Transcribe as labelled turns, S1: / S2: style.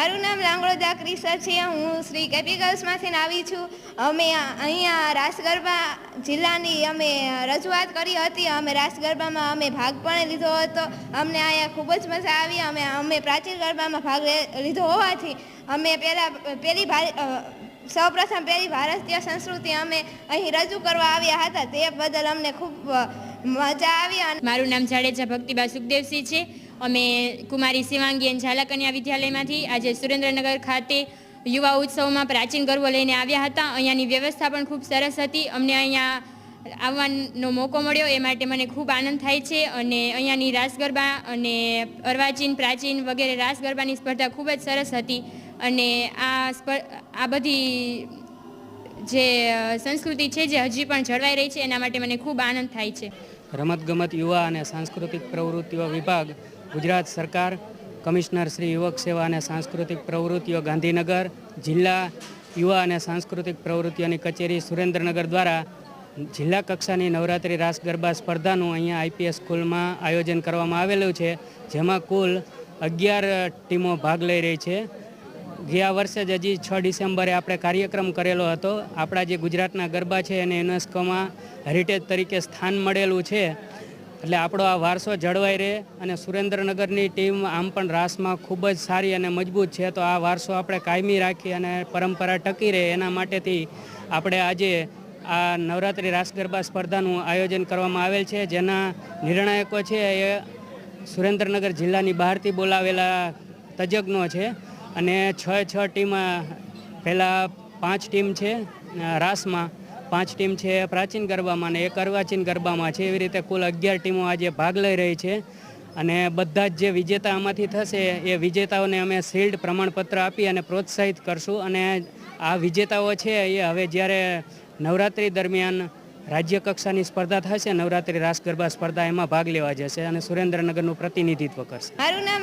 S1: મારું નામ લાંગડોદા ક્રિસા છે. હું શ્રી કેપી ગર્લ્સમાંથી આવી છું. અમે અહીંયા રાસ ગરબા જિલ્લાની અમે રજૂઆત કરી હતી. અમે રાસ ગરબામાં અમે ભાગ પણ લીધો હતો. અમને અહીંયા ખૂબ જ મજા આવી. અમે અમે પ્રાચીન ગરબામાં ભાગ લીધો હોવાથી અમે પહેલાં, પહેલી સૌપ્રથમ પહેલી ભારતીય સંસ્કૃતિ અમે અહીં રજૂ કરવા આવ્યા હતા. તે બદલ અમને ખૂબ મજા આવી અને
S2: મારું નામ જાડેજા ભક્તિબા સુખદેવસિંહ છે. અમે કુમારી શિવાંગી અને ઝાલા કન્યા વિદ્યાલયમાંથી આજે સુરેન્દ્રનગર ખાતે યુવા ઉત્સવમાં પ્રાચીન ગરબો લઈને આવ્યા હતા. અહીંયાની વ્યવસ્થા પણ ખૂબ સરસ હતી. અમને અહીંયા આવવાનો મોકો મળ્યો એ માટે મને ખૂબ આનંદ થાય છે અને અહીંયાની રાસ ગરબા અને અર્વાચીન, પ્રાચીન વગેરે રાસ ગરબાની સ્પર્ધા ખૂબ જ સરસ હતી અને આ આ બધી જે સંસ્કૃતિ છે જે હજી પણ જળવાઈ રહી છે એના માટે મને ખૂબ આનંદ થાય છે.
S3: રમતગમત યુવા અને સાંસ્કૃતિક પ્રવૃત્તિઓ વિભાગ ગુજરાત સરકાર, કમિશનર શ્રી યુવક સેવા અને સાંસ્કૃતિક પ્રવૃત્તિઓ ગાંધીનગર જિલ્લા યુવા અને સાંસ્કૃતિક પ્રવૃત્તિઓની કચેરી સુરેન્દ્રનગર દ્વારા જિલ્લા કક્ષાની નવરાત્રિ રાસ ગરબા સ્પર્ધાનું અહીંયા આઈપીએસ સ્કૂલમાં આયોજન કરવામાં આવેલું છે, જેમાં કુલ અગિયાર ટીમો ભાગ લઈ રહી છે. ગયા વર્ષે જ હજી છ ડિસેમ્બરે આપણે કાર્યક્રમ કરેલો હતો. આપણા જે ગુજરાતના ગરબા છે એને યુનેસ્કોમાં હેરિટેજ તરીકે સ્થાન મળેલું છે. એટલે આપણો આ વારસો જળવાઈ રહે અને સુરેન્દ્રનગરની ટીમ આમ પણ રાસમાં ખૂબ જ સારી અને મજબૂત છે. તો આ વારસો આપણે કાયમી રાખી અને પરંપરા ટકી રહે એના માટેથી આપણે આજે આ નવરાત્રિ રાસ ગરબા સ્પર્ધાનું આયોજન કરવામાં આવેલ છે. જેના નિર્ણાયકો છે એ સુરેન્દ્રનગર જિલ્લાની બહારથી બોલાવેલા તજજ્ઞો છે અને છ છ ટીમ, પહેલાં પાંચ ટીમ છે રાસમાં પાંચ ટીમ છે, પ્રાચીન ગરબામાં અને એક અર્વાચીન ગરબામાં છે. એવી રીતે કુલ અગિયાર ટીમો આજે ભાગ લઈ રહી છે અને બધા જ જે વિજેતા આમાંથી થશે, એ વિજેતાઓને અમે શિલ્ડ પ્રમાણપત્ર આપી અને પ્રોત્સાહિત કરશું. અને આ વિજેતાઓ છે, એ હવે જ્યારે નવરાત્રિ દરમિયાન રાજ્ય કક્ષાની સ્પર્ધા થશે, નવરાત્રિ રાસ ગરબા સ્પર્ધા એમાં ભાગ લેવા જશે અને સુરેન્દ્રનગરનું પ્રતિનિધિત્વ કરશે.
S1: મારું નામ